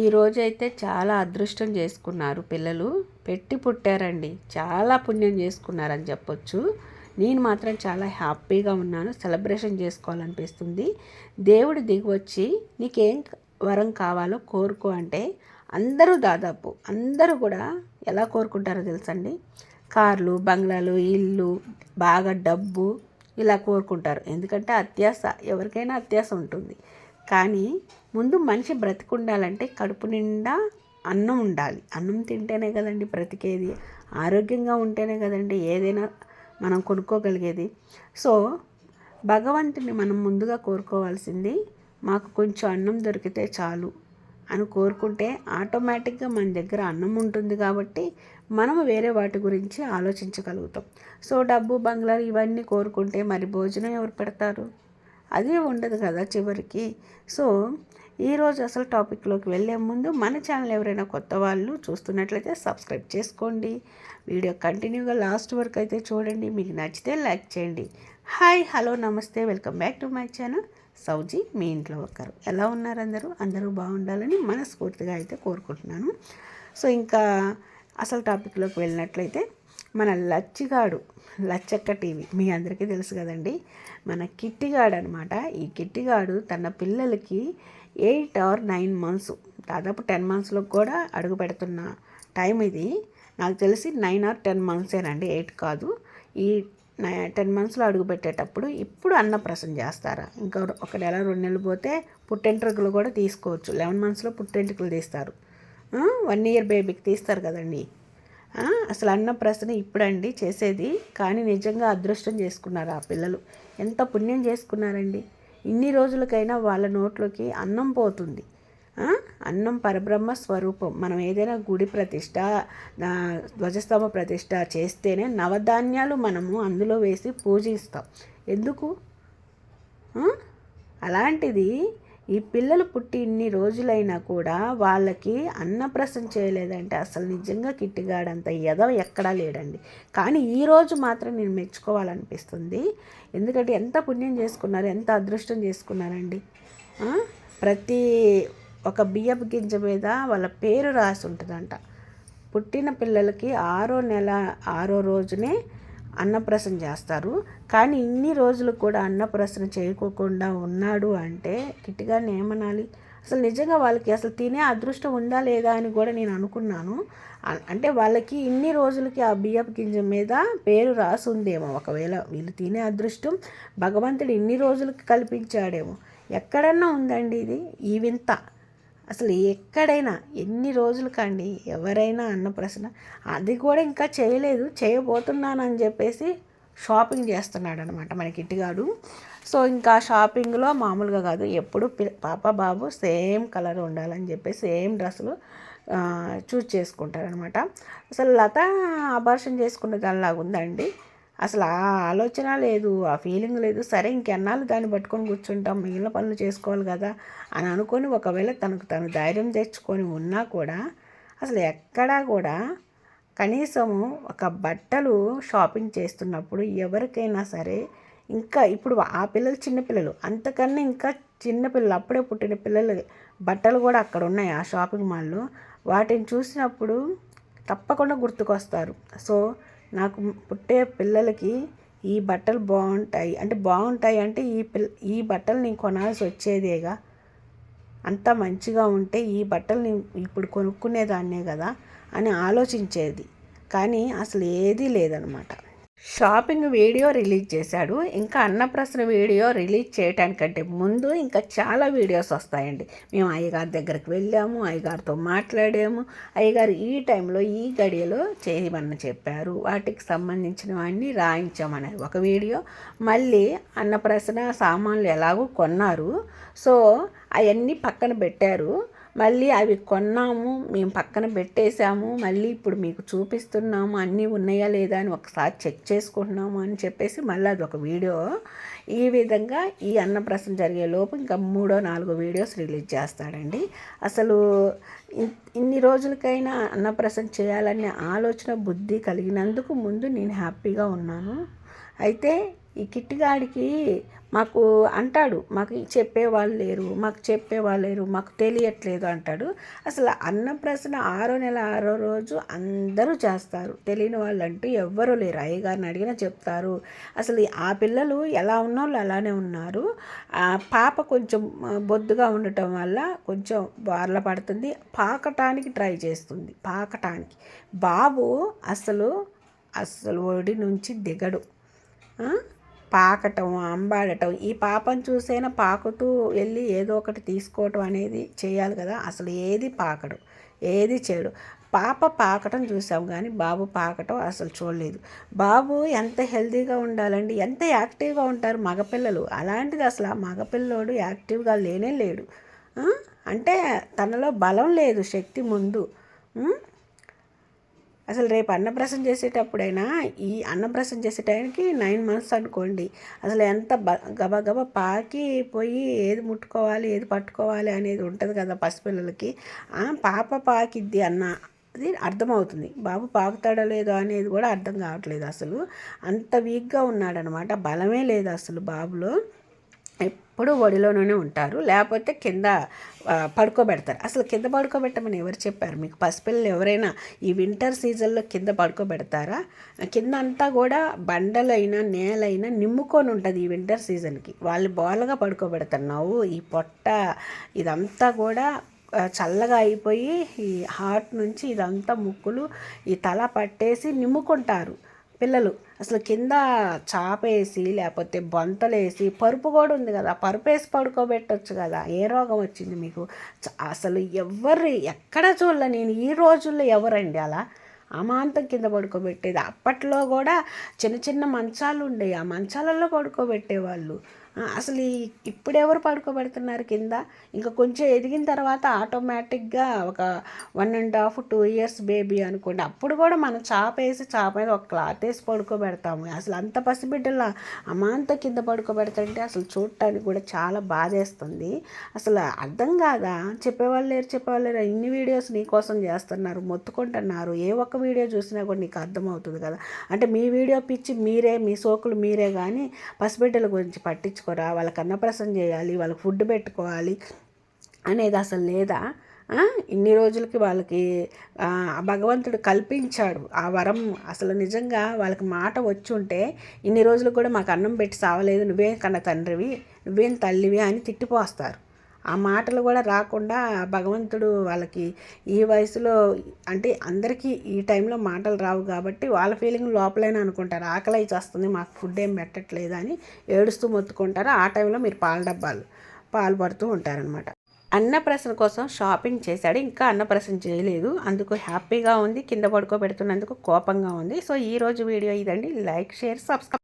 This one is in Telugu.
ఈరోజు అయితే చాలా అదృష్టం చేసుకున్నారు పిల్లలు. పెట్టి పుట్టారండి. చాలా పుణ్యం చేసుకున్నారని చెప్పొచ్చు. నేను మాత్రం చాలా హ్యాపీగా ఉన్నాను. సెలబ్రేషన్ చేసుకోవాలనిపిస్తుంది. దేవుడు దిగివచ్చి నీకేం వరం కావాలో కోరుకో అంటే అందరూ దాదాపు అందరూ కూడా ఎలా కోరుకుంటారో తెలుసండి? కార్లు బంగ్లాలు ఇల్లు బాగా డబ్బు ఇలా కోరుకుంటారు. ఎందుకంటే అత్యాస ఎవరికైనా అత్యాస ఉంటుంది. కానీ ముందు మనిషి బ్రతికుండాలంటే కడుపు నిండా అన్నం ఉండాలి. అన్నం తింటేనే కదండి బ్రతికేది. ఆరోగ్యంగా ఉంటేనే కదండి ఏదైనా మనం కొనుక్కోగలిగేది. సో భగవంతుని మనం ముందుగా కోరుకోవాల్సింది మాకు కొంచెం అన్నం దొరికితే చాలు అని కోరుకుంటే ఆటోమేటిక్గా మన దగ్గర అన్నం ఉంటుంది కాబట్టి మనం వేరే వాటి గురించి ఆలోచించగలుగుతాం. సో డబ్బు బంగ్లాలు ఇవన్నీ కోరుకుంటే మరి భోజనం ఎవరు పెడతారు? అదే ఉండదు కదా చివరికి. సో ఈరోజు అసలు టాపిక్లోకి వెళ్ళే ముందు మన ఛానల్ ఎవరైనా కొత్త వాళ్ళు చూస్తున్నట్లయితే సబ్స్క్రైబ్ చేసుకోండి. వీడియో కంటిన్యూగా లాస్ట్ వరకు అయితే చూడండి. మీకు నచ్చితే లైక్ చేయండి. హాయ్ హలో నమస్తే. Welcome back to my channel. సౌజీ మీ ఇంట్లో ఒకరు. ఎలా ఉన్నారు అందరూ? అందరూ బాగుండాలని మనస్ఫూర్తిగా అయితే కోరుకుంటున్నాను. సో ఇంకా అసలు టాపిక్లోకి వెళ్ళినట్లయితే మన లచ్చిగాడు లచ్చక్క టీవీ. మీ అందరికీ తెలుసు కదండి మన కిట్టిగాడు అనమాట ఈ కిట్టిగాడు తన పిల్లలకి ఎయిట్ ఆర్ నైన్ మంత్స్ దాదాపు టెన్ మంత్స్లో కూడా అడుగు పెడుతున్న టైం ఇది. నాకు తెలిసి నైన్ ఆర్ టెన్ మంత్సేనండి ఎయిట్ కాదు. ఈ టెన్ మంత్స్లో అడుగు పెట్టేటప్పుడు ఇప్పుడు అన్నప్రసం చేస్తారా? ఇంకా ఒక నెల రెండు నెలలు పోతే పుట్టెంట్రుకలు కూడా తీసుకోవచ్చు. లెవెన్ మంత్స్లో పుట్టెంట్రుకలు తీస్తారు. వన్ ఇయర్ బేబీకి తీస్తారు కదండి. అసలు అన్నప్రసన ఇప్పుడండి చేసేది. కానీ నిజంగా అదృష్టం చేసుకున్నారు ఆ పిల్లలు. ఎంత పుణ్యం చేసుకున్నారండి. ఇన్ని రోజులకైనా వాళ్ళ నోట్లోకి అన్నం పోతుంది. అన్నం పరబ్రహ్మ స్వరూపం. మనం ఏదైనా గుడి ప్రతిష్ట ధ్వజస్తంభ ప్రతిష్ట చేస్తేనే నవధాన్యాలు మనము అందులో వేసి పూజిస్తాం. ఎందుకు? అలాంటిది ఈ పిల్లలు పుట్టి ఇన్ని రోజులైనా కూడా వాళ్ళకి అన్నప్రసం చేయలేదంటే అసలు నిజంగా కిట్టిగాడంత ఎదవ ఎక్కడా లేడండి. కానీ ఈరోజు మాత్రం నేను మెచ్చుకోవాలనిపిస్తుంది. ఎందుకంటే ఎంత పుణ్యం చేసుకున్నారు ఎంత అదృష్టం చేసుకున్నారండి. ప్రతి ఒక బియ్యపు గింజ మీద వాళ్ళ పేరు రాసి ఉంటుందంట. పుట్టిన పిల్లలకి ఆరో నెల ఆరో రోజునే అన్నప్రసన చేస్తారు. కానీ ఇన్ని రోజులు కూడా అన్నప్రసన చేయకోకుండా ఉన్నాడు అంటే కిట్టిగా ఏమనాలి? అసలు నిజంగా వాళ్ళకి అసలు తినే అదృష్టం ఉందా లేదా అని కూడా నేను అనుకున్నాను. అంటే వాళ్ళకి ఇన్ని రోజులకి ఆ బియ్యపు గింజ మీద పేరు రాసి ఉందేమో ఒకవేళ వీళ్ళు తినే అదృష్టం భగవంతుడు ఇన్ని రోజులకి కల్పించాడేమో. ఎక్కడన్నా ఉందండి ఇది? ఈ వింత. అసలు ఎక్కడైనా ఎన్ని రోజులు కండి ఎవరైనా అన్న ప్రశ్న. అది కూడా ఇంకా చేయలేదు చేయబోతున్నానని చెప్పేసి షాపింగ్ చేస్తున్నాడు అనమాట మనకి ఇటుగాడు సో ఇంకా షాపింగ్లో మామూలుగా కాదు ఎప్పుడు పాప బాబు సేమ్ కలర్ ఉండాలని చెప్పి సేమ్ డ్రెస్సులు చూస్ చేసుకుంటారనమాట. అసలు లత అబార్షన్ చేసుకునే దానిలాగా ఉందండి అసలు ఆ ఆలోచన లేదు ఆ ఫీలింగ్ లేదు. సరే ఇంకెన్నాళ్ళు దాన్ని పట్టుకొని కూర్చుంటాం మిగిలిన పనులు చేసుకోవాలి కదా అని అనుకొని ఒకవేళ తనకు తను ధైర్యం తెచ్చుకొని ఉన్నా కూడా అసలు ఎక్కడా కూడా కనీసము ఒక బట్టలు షాపింగ్ చేస్తున్నప్పుడు ఎవరికైనా సరే ఇంకా ఇప్పుడు ఆ పిల్లలు చిన్నపిల్లలు అంతకన్నా ఇంకా చిన్నపిల్లలు అప్పుడే పుట్టిన పిల్లలు బట్టలు కూడా అక్కడ ఉన్నాయి ఆ షాపింగ్ మాల్లో. వాటిని చూసినప్పుడు తప్పకుండా గుర్తుకొస్తారు. సో నాకు పుట్టే పిల్లలకి ఈ బట్టలు బాగుంటాయి. అంటే బాగుంటాయి అంటే ఈ పిల్ల ఈ బట్టలు నేను కొనాల్సి వచ్చేదేగా. అంత మంచిగా ఉంటే ఈ బట్టలు నేను ఇప్పుడు కొనుక్కునేదాన్నే కదా అని ఆలోచించేది. కానీ అసలు ఏదీ లేదనమాట. షాపింగ్ వీడియో రిలీజ్ చేశాడు. ఇంకా అన్నప్రసన వీడియో రిలీజ్ చేయటానికంటే ముందు ఇంకా చాలా వీడియోస్ వస్తాయండి. మేము అయ్యగారి దగ్గరికి వెళ్ళాము అయ్యగారితో మాట్లాడాము. అయ్యగారు ఈ టైంలో ఈ గడియలో చేయమని చెప్పారు. వాటికి సంబంధించినవన్నీ రాయించామని ఒక వీడియో. మళ్ళీ అన్నప్రసన సామాన్లు ఎలాగో కొన్నారు. సో అవన్నీ పక్కన పెట్టారు. మళ్ళీ అవి కొన్నాము మేము పక్కన పెట్టేశాము మళ్ళీ ఇప్పుడు మీకు చూపిస్తున్నాము అన్నీ ఉన్నాయా లేదా అని ఒకసారి చెక్ చేసుకుంటున్నాము అని చెప్పేసి మళ్ళీ అది ఒక వీడియో. ఈ విధంగా ఈ అన్నప్రసం జరిగే లోపు ఇంకా మూడో నాలుగో వీడియోస్ రిలీజ్ చేస్తాడండి. అసలు ఇన్ని రోజులకైనా అన్నప్రసం చేయాలనే ఆలోచన బుద్ధి కలిగినందుకు ముందు నేను హ్యాపీగా ఉన్నాను. అయితే ఈ కిట్టిగాడికి మాకు అంటాడు మాకు చెప్పేవాళ్ళు లేరు మాకు చెప్పేవాళ్ళు లేరు మాకు తెలియట్లేదు అంటాడు. అసలు అన్నప్రసన ఆరో నెల ఆరో రోజు అందరూ చేస్తారు. తెలియని వాళ్ళు అంటూ ఎవ్వరూ లేరు. అయ్యగారిని అడిగినా చెప్తారు. అసలు ఆ పిల్లలు ఎలా ఉన్నోళ్ళు అలానే ఉన్నారు. ఆ పాప కొంచెం బొద్దుగా ఉండటం వల్ల కొంచెం బార్ల పడుతుంది. పాకటానికి ట్రై చేస్తుంది. పాకటానికి. బాబు అసలు అసలు ఒడి నుంచి దిగడు. పాకటం అంబాడటం ఈ పాపను చూసైనా పాకుతూ వెళ్ళి ఏదో ఒకటి తీసుకోవటం అనేది చేయాలి కదా. అసలు ఏది పాకడు ఏది చేయడు పాప పాకటం చూసాం కానీ బాబు పాకటం అసలు చూడలేదు. బాబు ఎంత హెల్తీగా ఉండాలండి ఎంత యాక్టివ్గా ఉంటారు మగపిల్లలు. అలాంటిది అసలు ఆ మగపిల్లోడు యాక్టివ్గా లేనే లేడు. అంటే తనలో బలం లేదు శక్తి ముందు. అసలు రేపు అన్నప్రసం చేసేటప్పుడైనా ఈ అన్నప్రసం చేసే టైంకి నైన్ మంత్స్ అనుకోండి. అసలు ఎంత బ గబగబ పాకి పోయి ఏది ముట్టుకోవాలి ఏది పట్టుకోవాలి అనేది ఉంటుంది కదా పసిపిల్లలకి. పాప పాకిద్ది అన్న అది అర్థమవుతుంది. బాబు పాకుతాడో లేదో అనేది కూడా అర్థం కావట్లేదు అసలు. అంత వీక్గా ఉన్నాడనమాట. బలమే లేదు అసలు బాబులో. ఎప్పుడూ ఒడిలోనే ఉంటారు. లేకపోతే కింద పడుకోబెడతారు. అసలు కింద పడుకోబెట్టమని ఎవరు చెప్పారు? మీకు పసిపిల్లలు ఎవరైనా ఈ వింటర్ సీజన్లో కింద పడుకోబెడతారా? కింద అంతా కూడా బండలైనా నేలైనా నిమ్ముకొని ఉంటుంది ఈ వింటర్ సీజన్కి. వాళ్ళు బోలగా పడుకోబెడతారు. నవ్వు ఈ పొట్ట ఇదంతా కూడా చల్లగా అయిపోయి ఈ హార్ట్ నుంచి ఇదంతా ముక్కులు ఈ తల పట్టేసి నిమ్ముకుంటారు. పిల్లలు. అసలు కింద చాపేసి లేకపోతే బొంతలేసి పరుపు కూడా ఉంది కదా పరుపు వేసి పడుకోబెట్టచ్చు కదా. ఏ రోగం వచ్చింది మీకు? అసలు ఎవరు ఎక్కడ చూడలే నేను ఈ రోజుల్లో ఎవరండి అలా? అమాంతం కింద పడుకోబెట్టేది. అప్పట్లో కూడా చిన్న చిన్న మంచాలు ఉండేవి. ఆ మంచాలలో పడుకోబెట్టేవాళ్ళు. అసలు ఇప్పుడు ఎవరు పడుకోబెడుతున్నారు కింద? ఇంకా కొంచెం ఎదిగిన తర్వాత ఆటోమేటిక్గా ఒక one and half two years baby అనుకోండి. అప్పుడు కూడా మనం చాప వేసి చాప మీద ఒక క్లాత్ వేసి పడుకోబెడతాము. అసలు అంత పసిబిడ్డల అమాంత కింద పడుకోబెడతంటే అసలు చూడటానికి కూడా చాలా బాధేస్తుంది. అసలు అర్థం కాదా? చెప్పేవాళ్ళు లేరు చెప్పేవాళ్ళు లేరు. ఇన్ని వీడియోస్ నీకోసం చేస్తున్నారు మొత్తుకుంటున్నారు. ఏ ఒక్క వీడియో చూసినా కూడా నీకు అర్థమవుతుంది కదా? అంటే మీ వీడియో పిచ్చి మీరే మీ సోకులు మీరే కానీ పసిబిడ్డల గురించి పట్టించుకో చేసుకోరా వాళ్ళకి అన్నప్రసం చేయాలి వాళ్ళకి ఫుడ్ పెట్టుకోవాలి అనేది అసలు లేదా? ఇన్ని రోజులకి వాళ్ళకి భగవంతుడు కల్పించాడు ఆ వరం. అసలు నిజంగా వాళ్ళకి మాట వచ్చి ఉంటే ఇన్ని రోజులు కూడా మాకు అన్నం పెట్టి సావలేదు నువ్వేం కన్న తండ్రివి నువ్వేం తల్లివి అని తిట్టిపోస్తారు. ఆ మాటలు కూడా రాకుండా భగవంతుడు వాళ్ళకి ఈ వయసులో అంటే అందరికీ ఈ టైంలో మాటలు రావు కాబట్టి వాళ్ళ ఫీలింగ్ లోపలైనా అనుకుంటారు. ఆకలి వస్తుంది మాకు ఫుడ్ ఏం పెట్టట్లేదు అని ఏడుస్తూ మొత్తుకుంటారు. ఆ టైంలో మీరు పాల డబ్బాలు పాలు పడుతూ ఉంటారనమాట అన్నప్రసన కోసం షాపింగ్ చేశాడు. ఇంకా అన్నప్రసన చేయలేదు. అందుకు హ్యాపీగా ఉంది. కింద పడుకోబెడుతున్నందుకు కోపంగా ఉంది. సో ఈరోజు వీడియో ఇదండి. Like share subscribe